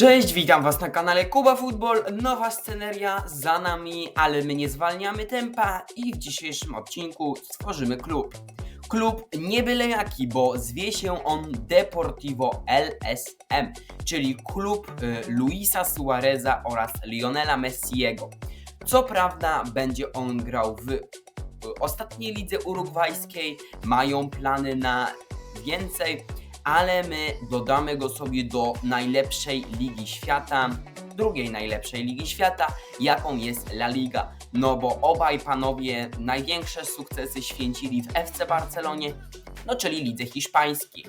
Cześć, witam Was na kanale Kuba Football. Nowa sceneria za nami, ale my nie zwalniamy tempa i w dzisiejszym odcinku stworzymy klub. Klub nie byle jaki, bo zwie się on Deportivo LSM, czyli klub y, Luisa Suareza oraz Lionela Messiego. Co prawda będzie on grał w y, ostatniej lidze urugwajskiej, mają plany na więcej, ale my dodamy go sobie do najlepszej ligi świata, drugiej najlepszej ligi świata, jaką jest La Liga. No bo obaj panowie największe sukcesy święcili w FC Barcelonie, no czyli lidze hiszpańskiej.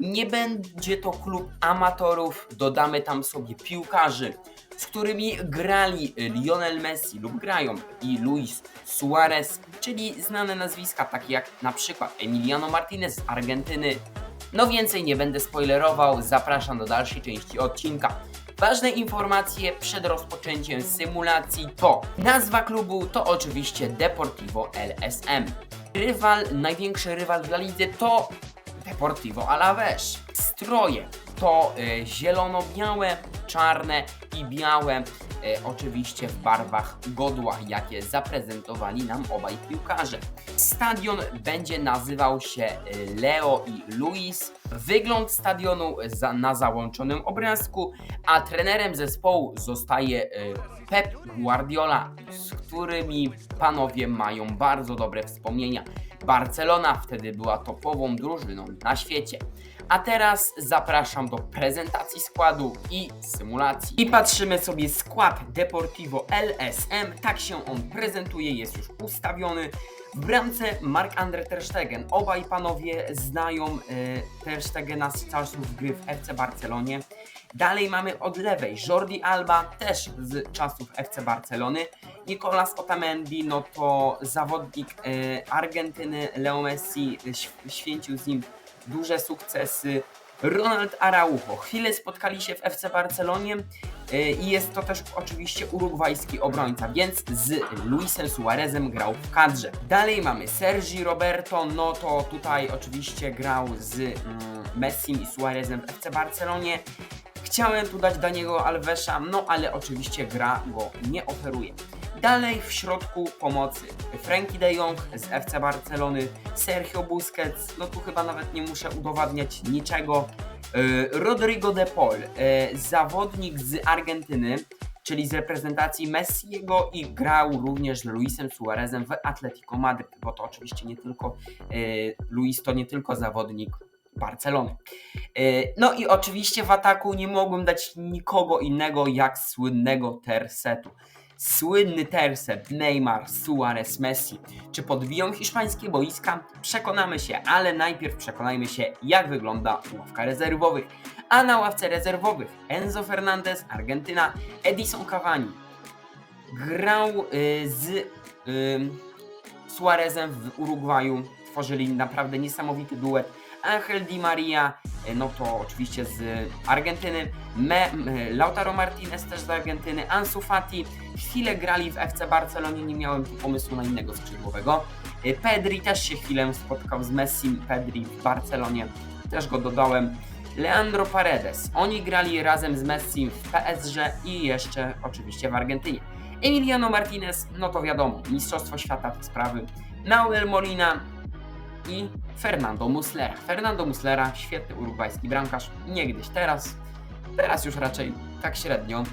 Nie będzie to klub amatorów, dodamy tam sobie piłkarzy, z którymi grali Lionel Messi lub grają i Luis Suarez, czyli znane nazwiska takie jak na przykład Emiliano Martinez z Argentyny, no więcej nie będę spoilerował, zapraszam do dalszej części odcinka. Ważne informacje przed rozpoczęciem symulacji to nazwa klubu to oczywiście Deportivo LSM. Rywal, największy rywal w La Lidze to Deportivo Alaves. Stroje to y, zielono-białe, czarne i białe, y, oczywiście w barwach godła, jakie zaprezentowali nam obaj piłkarze. Stadion będzie nazywał się y, Leo i Luis. Wygląd stadionu na załączonym obrazku, a trenerem zespołu zostaje Pep Guardiola, z którymi panowie mają bardzo dobre wspomnienia. Barcelona wtedy była topową drużyną na świecie. A teraz zapraszam do prezentacji składu i symulacji. I patrzymy sobie skład Deportivo LSM. Tak się on prezentuje, jest już ustawiony. W bramce Mark-André Ter Stegen. Obaj panowie znają e, Ter z czasów gry w FC Barcelonie. Dalej mamy od lewej Jordi Alba, też z czasów FC Barcelony. Nicolas Otamendi, no to zawodnik e, Argentyny, Leo Messi ś- święcił z nim duże sukcesy. Ronald Araujo. Chwilę spotkali się w FC Barcelonie e, i jest to też oczywiście urugwajski obrońca, więc z Luisem Suarezem grał w kadrze. Dalej mamy Sergi Roberto, no to tutaj oczywiście grał z mm, Messim i Suarezem w FC Barcelonie. Chciałem tu dać Daniego Alvesa, no ale oczywiście gra go nie oferuje. Dalej w środku pomocy Frankie de Jong z FC Barcelony, Sergio Busquets, no tu chyba nawet nie muszę udowadniać niczego. Yy, Rodrigo de Paul, yy, zawodnik z Argentyny, czyli z reprezentacji Messiego i grał również z Luisem Suarezem w Atletico Madryt, bo to oczywiście nie tylko yy, Luis to nie tylko zawodnik Barcelony. No i oczywiście w ataku nie mogłem dać nikogo innego jak słynnego Tersetu. Słynny terset Neymar, Suarez, Messi. Czy podbiją hiszpańskie boiska? Przekonamy się, ale najpierw przekonajmy się, jak wygląda ławka rezerwowych. A na ławce rezerwowych Enzo Fernandez, Argentyna, Edison Cavani. Grał y, z y, Suarezem w Urugwaju. Tworzyli naprawdę niesamowity duet. Angel Di Maria, y, no to oczywiście z Argentyny, Me, Lautaro Martinez też z Argentyny, Ansu Fati, chwilę grali w FC Barcelonie, nie miałem tu pomysłu na innego skrzydłowego. Y, Pedri też się chwilę spotkał z Messim, Pedri w Barcelonie, też go dodałem. Leandro Paredes, oni grali razem z Messim w PSG i jeszcze oczywiście w Argentynie. Emiliano Martinez, no to wiadomo, Mistrzostwo Świata te sprawy. Nahuel Molina, i Fernando Muslera. Fernando Muslera, świetny urugwajski bramkarz, niegdyś teraz, teraz już raczej tak średnio.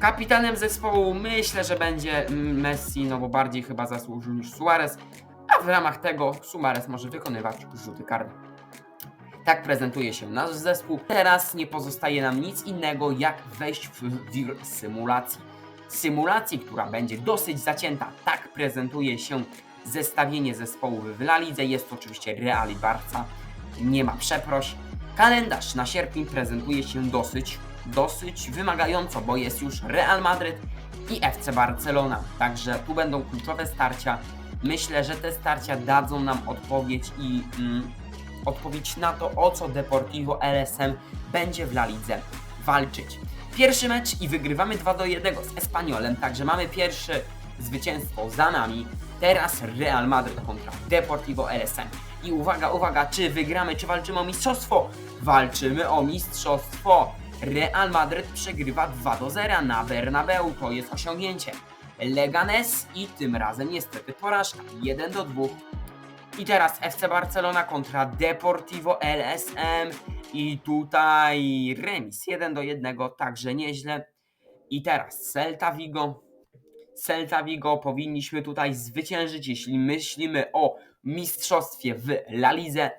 Kapitanem zespołu myślę, że będzie Messi, no bo bardziej chyba zasłużył niż Suarez, a w ramach tego Suarez może wykonywać rzuty karne. Tak prezentuje się nasz zespół. Teraz nie pozostaje nam nic innego, jak wejść w wir symulacji. Symulacji, która będzie dosyć zacięta. Tak prezentuje się zestawienie zespołów w La Lidze. Jest to oczywiście Real i Barca. Nie ma przeproś. Kalendarz na sierpień prezentuje się dosyć, dosyć wymagająco, bo jest już Real Madryt i FC Barcelona. Także tu będą kluczowe starcia. Myślę, że te starcia dadzą nam odpowiedź i mm, odpowiedź na to, o co Deportivo LSM będzie w La Lidze walczyć. Pierwszy mecz i wygrywamy 2 do 1 z Espaniolem, także mamy pierwsze zwycięstwo za nami. Teraz Real Madrid kontra Deportivo LSM. I uwaga, uwaga, czy wygramy, czy walczymy o mistrzostwo? Walczymy o mistrzostwo. Real Madryt przegrywa 2 do 0 na Bernabeu, to jest osiągnięcie. Leganes i tym razem niestety porażka 1 do 2. I teraz FC Barcelona kontra Deportivo LSM i tutaj remis 1 do 1, także nieźle. I teraz Celta Vigo. Celta Vigo powinniśmy tutaj zwyciężyć, jeśli myślimy o mistrzostwie w La Lidze.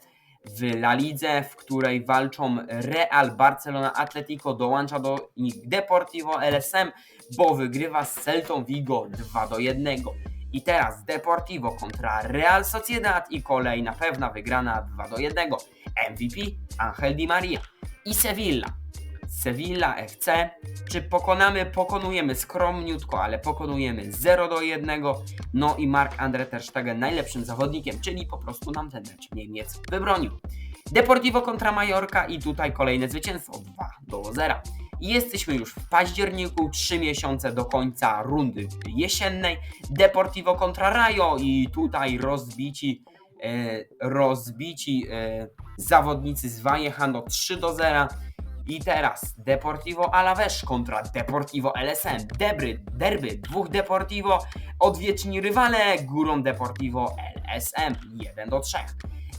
W La Lidze, w której walczą Real, Barcelona, Atletico, dołącza do nich Deportivo LSM, bo wygrywa z Celtą Vigo 2 do 1. I teraz Deportivo kontra Real Sociedad i kolejna pewna wygrana 2 do 1. MVP Angel Di Maria i Sevilla. Sevilla FC. Czy pokonamy? Pokonujemy skromniutko, ale pokonujemy 0 do 1. No i Mark Andre Ter Stegen najlepszym zawodnikiem, czyli po prostu nam ten mecz Niemiec wybronił. Deportivo kontra Majorka i tutaj kolejne zwycięstwo 2 do 0. I Jesteśmy już w październiku, 3 miesiące do końca rundy jesiennej. Deportivo kontra Rayo i tutaj rozbici, e, rozbici e, zawodnicy z Vallecano 3 do 0. I teraz Deportivo Alaves kontra Deportivo LSM. Debry, derby dwóch Deportivo, odwieczni rywale górą Deportivo LSM 1 do 3.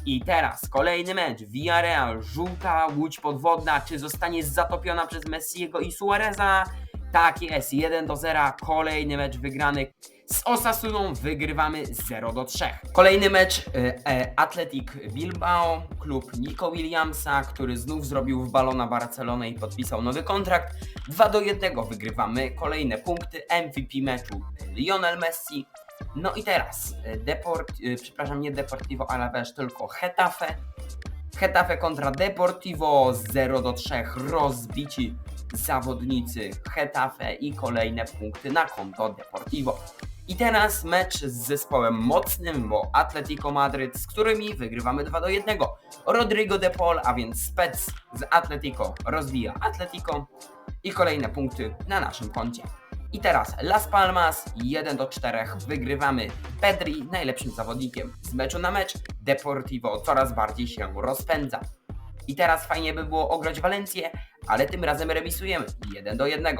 I teraz kolejny mecz. Villarreal, żółta łódź podwodna. Czy zostanie zatopiona przez Messiego i Suareza? Tak jest, 1 do 0. Kolejny mecz wygrany. Z Osasuną wygrywamy 0 do 3. Kolejny mecz e, e, Athletic Bilbao, klub Nico Williamsa, który znów zrobił w balona Barcelonę i podpisał nowy kontrakt. 2 do 1 wygrywamy kolejne punkty. MVP meczu Lionel Messi. No i teraz e, Deport, e, przepraszam, nie Deportivo Alaves, tylko Getafe. Getafe kontra Deportivo 0 do 3 rozbici zawodnicy Getafe i kolejne punkty na konto Deportivo. I teraz mecz z zespołem mocnym, bo Atletico Madryt, z którymi wygrywamy 2 do 1. Rodrigo de Paul, a więc spec z Atletico rozbija Atletico i kolejne punkty na naszym koncie. I teraz Las Palmas 1 do 4 wygrywamy. Pedri najlepszym zawodnikiem z meczu na mecz. Deportivo coraz bardziej się rozpędza. I teraz fajnie by było ograć Walencję, ale tym razem remisujemy 1 do 1.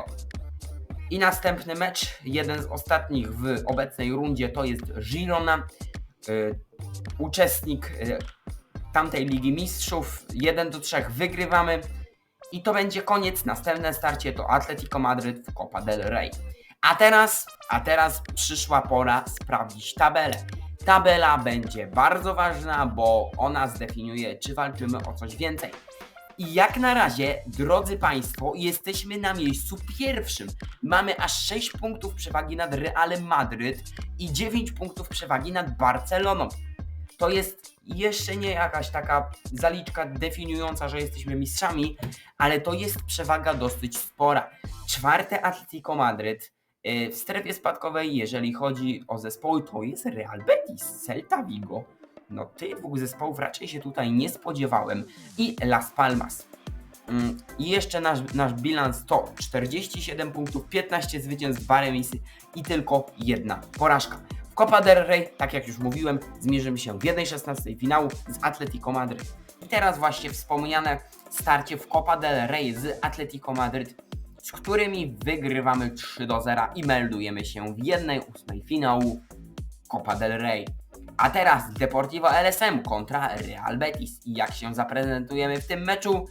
I następny mecz, jeden z ostatnich w obecnej rundzie, to jest Girona, y, uczestnik y, tamtej Ligi Mistrzów. 1 do 3 wygrywamy. I to będzie koniec. Następne starcie to Atletico Madryt w Copa del Rey. A teraz, a teraz przyszła pora sprawdzić tabelę. Tabela będzie bardzo ważna, bo ona zdefiniuje, czy walczymy o coś więcej. I jak na razie, drodzy Państwo, jesteśmy na miejscu pierwszym. Mamy aż 6 punktów przewagi nad Realem Madryt i 9 punktów przewagi nad Barceloną. To jest jeszcze nie jakaś taka zaliczka definiująca, że jesteśmy mistrzami, ale to jest przewaga dosyć spora. Czwarte Atletico Madryt yy, w strefie spadkowej, jeżeli chodzi o zespoły, to jest Real Betis, Celta Vigo. No tych dwóch zespołów raczej się tutaj nie spodziewałem. I Las Palmas. Mm, I jeszcze nasz, nasz bilans to 47 punktów, 15 zwycięstw, 2 remisy i tylko jedna porażka. W Copa del Rey, tak jak już mówiłem, zmierzymy się w 1.16 finału z Atletico Madryt. I teraz właśnie wspomniane starcie w Copa del Rey z Atletico Madryt, z którymi wygrywamy 3 do 0 i meldujemy się w 1.8 finału Copa del Rey. A teraz Deportivo LSM kontra Real Betis. I jak się zaprezentujemy w tym meczu?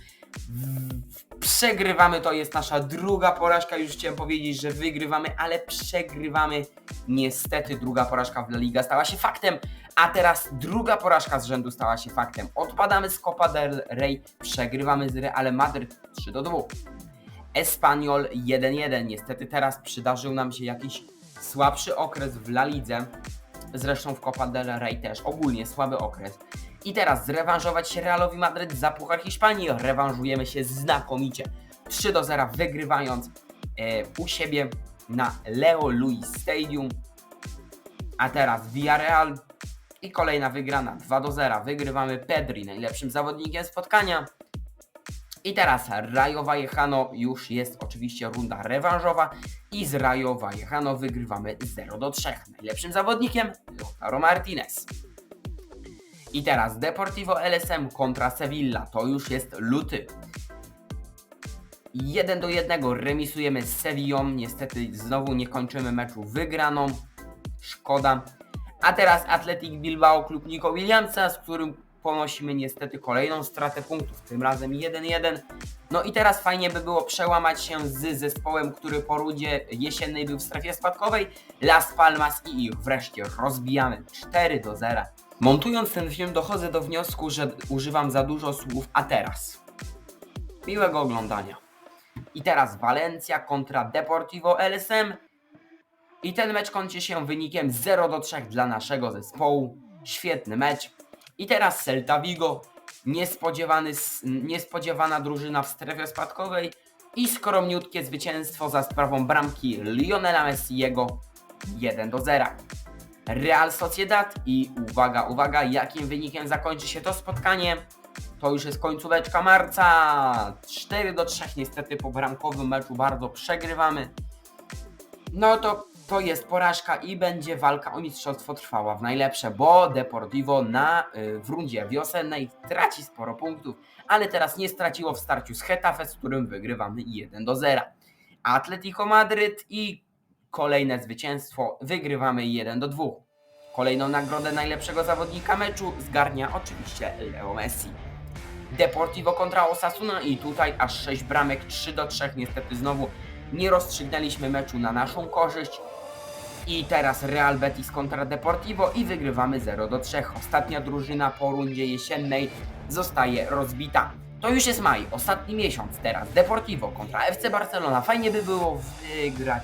Przegrywamy, to jest nasza druga porażka. Już chciałem powiedzieć, że wygrywamy, ale przegrywamy. Niestety druga porażka w La Liga stała się faktem, a teraz druga porażka z rzędu stała się faktem. Odpadamy z Copa del Rey, przegrywamy z Realem Madryt 3 do 2. Espanyol 1-1. Niestety teraz przydarzył nam się jakiś słabszy okres w La Lidze. Zresztą w Copa del Rey też ogólnie słaby okres. I teraz zrewanżować się Realowi Madryt za Puchar Hiszpanii. Rewanżujemy się znakomicie. 3 do 0 wygrywając e, u siebie na Leo Luis Stadium. A teraz Villarreal i kolejna wygrana 2 do 0. Wygrywamy Pedri, najlepszym zawodnikiem spotkania. I teraz Rayo Vallecano już jest oczywiście runda rewanżowa i z Rayo Vallecano wygrywamy 0 do 3. Najlepszym zawodnikiem Lautaro Martinez. I teraz Deportivo LSM kontra Sevilla, to już jest luty. 1 do 1 remisujemy z Sevillą. Niestety znowu nie kończymy meczu wygraną. Szkoda. A teraz Athletic Bilbao, klub Nico Williamsa, z którym ponosimy niestety kolejną stratę punktów, tym razem 1-1. No i teraz fajnie by było przełamać się z zespołem, który po rundzie jesiennej był w strefie spadkowej, Las Palmas i ich wreszcie rozbijamy 4 do 0. Montując ten film dochodzę do wniosku, że używam za dużo słów, a teraz. Miłego oglądania. I teraz Valencia kontra Deportivo LSM. I ten mecz kończy się wynikiem 0 do 3 dla naszego zespołu. Świetny mecz. I teraz Celta Vigo. Niespodziewany, niespodziewana drużyna w strefie spadkowej. I skromniutkie zwycięstwo za sprawą bramki Lionela Messiego 1 do 0. Real Sociedad i uwaga, uwaga, jakim wynikiem zakończy się to spotkanie? To już jest końcóweczka marca. 4 do 3 niestety po bramkowym meczu bardzo przegrywamy. No to to jest porażka i będzie walka o mistrzostwo trwała w najlepsze, bo Deportivo na, y, w rundzie wiosennej traci sporo punktów, ale teraz nie straciło w starciu z Hetafe, z którym wygrywamy 1 do 0. Atletico Madryt i kolejne zwycięstwo wygrywamy 1 do 2. Kolejną nagrodę najlepszego zawodnika meczu zgarnia oczywiście Leo Messi. Deportivo kontra Osasuna i tutaj aż 6 bramek 3 do 3 niestety znowu nie rozstrzygnęliśmy meczu na naszą korzyść. I teraz Real Betis kontra Deportivo i wygrywamy 0 do 3. Ostatnia drużyna po rundzie jesiennej zostaje rozbita. To już jest maj, ostatni miesiąc teraz. Deportivo kontra FC Barcelona. Fajnie by było wygrać.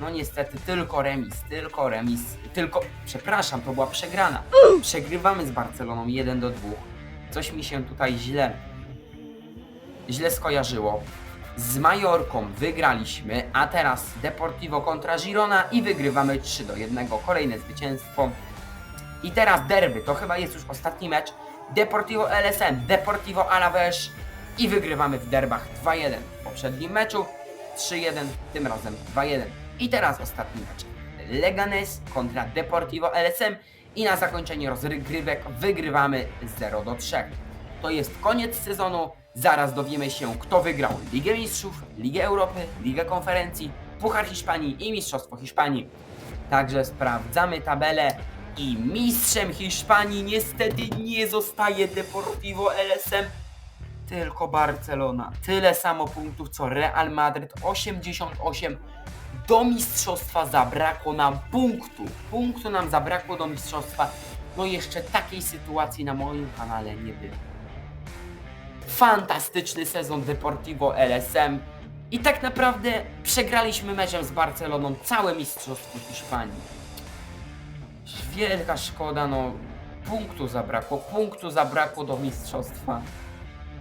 No niestety tylko remis, tylko remis, tylko, przepraszam, to była przegrana. Przegrywamy z Barceloną 1 do 2. Coś mi się tutaj źle, źle skojarzyło. Z Majorką wygraliśmy, a teraz Deportivo kontra Girona i wygrywamy 3 do 1. Kolejne zwycięstwo. I teraz derby, to chyba jest już ostatni mecz. Deportivo LSM, Deportivo Alaves i wygrywamy w derbach 2-1. W poprzednim meczu 3-1, tym razem 2-1. I teraz ostatni mecz. Leganes kontra Deportivo LSM i na zakończenie rozgrywek wygrywamy 0 do 3. To jest koniec sezonu. Zaraz dowiemy się, kto wygrał Ligę Mistrzów, Ligę Europy, Ligę Konferencji, Puchar Hiszpanii i Mistrzostwo Hiszpanii. Także sprawdzamy tabelę i mistrzem Hiszpanii niestety nie zostaje Deportivo LSM, tylko Barcelona. Tyle samo punktów co Real Madryt, 88. Do mistrzostwa zabrakło nam punktu. Punktu nam zabrakło do mistrzostwa. No jeszcze takiej sytuacji na moim kanale nie było. Fantastyczny sezon Deportivo LSM. I tak naprawdę przegraliśmy meczem z Barceloną całe mistrzostwo Hiszpanii. Wielka szkoda, no punktu zabrakło, punktu zabrakło do mistrzostwa.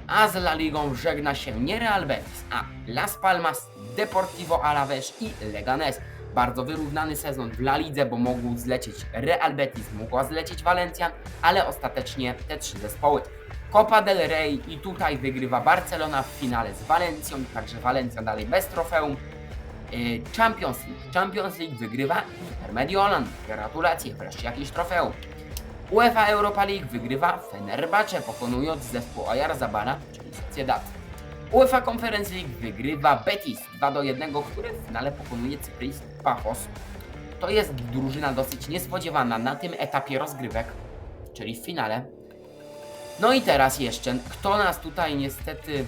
A z La Ligą żegna się nie Real Betis, a Las Palmas, Deportivo Alaves i Leganés. Bardzo wyrównany sezon w La Lidze, bo mógł zlecieć Real Betis, mogła zlecieć Valencia, ale ostatecznie te trzy zespoły. Copa del Rey i tutaj wygrywa Barcelona w finale z Valencją, także Valencia dalej bez trofeum. Yy, Champions League. Champions League wygrywa Inter Mediolan. Gratulacje, wreszcie jakieś trofeum. UEFA Europa League wygrywa Fenerbahce, pokonując zespół Oyarzabala, czyli Sociedad. UEFA Conference League wygrywa Betis 2 do 1, który w finale pokonuje Cypris Pafos. To jest drużyna dosyć niespodziewana na tym etapie rozgrywek, czyli w finale. No i teraz jeszcze, kto nas tutaj niestety,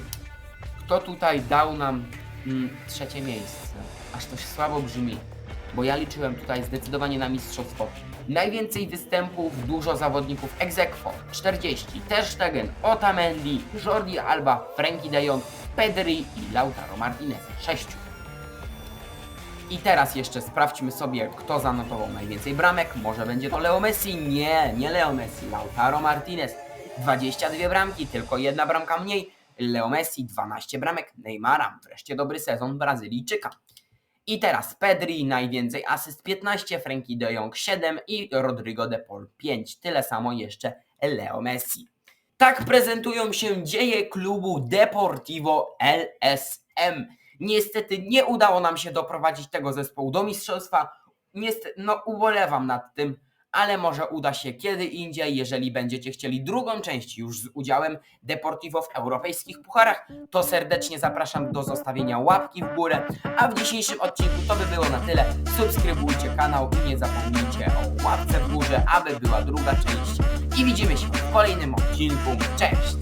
kto tutaj dał nam mm, trzecie miejsce? Aż to się słabo brzmi, bo ja liczyłem tutaj zdecydowanie na mistrzostwo. Najwięcej występów, dużo zawodników ex aequo, 40, Ter Stegen, Otamendi, Jordi Alba, Frankie de Jong, Pedri i Lautaro Martinez, 6. I teraz jeszcze sprawdźmy sobie, kto zanotował najwięcej bramek. Może będzie to Leo Messi? Nie, nie Leo Messi, Lautaro Martinez. 22 bramki, tylko jedna bramka mniej. Leo Messi 12 bramek, Neymara, wreszcie dobry sezon Brazylijczyka. I teraz Pedri najwięcej asyst 15, Frankie de Jong 7 i Rodrigo de Paul 5. Tyle samo jeszcze Leo Messi. Tak prezentują się dzieje klubu Deportivo LSM. Niestety nie udało nam się doprowadzić tego zespołu do mistrzostwa. Niestety, no ubolewam nad tym, ale może uda się kiedy indziej, jeżeli będziecie chcieli drugą część już z udziałem Deportivo w europejskich pucharach, to serdecznie zapraszam do zostawienia łapki w górę, a w dzisiejszym odcinku to by było na tyle. Subskrybujcie kanał i nie zapomnijcie o łapce w górze, aby była druga część i widzimy się w kolejnym odcinku. Cześć!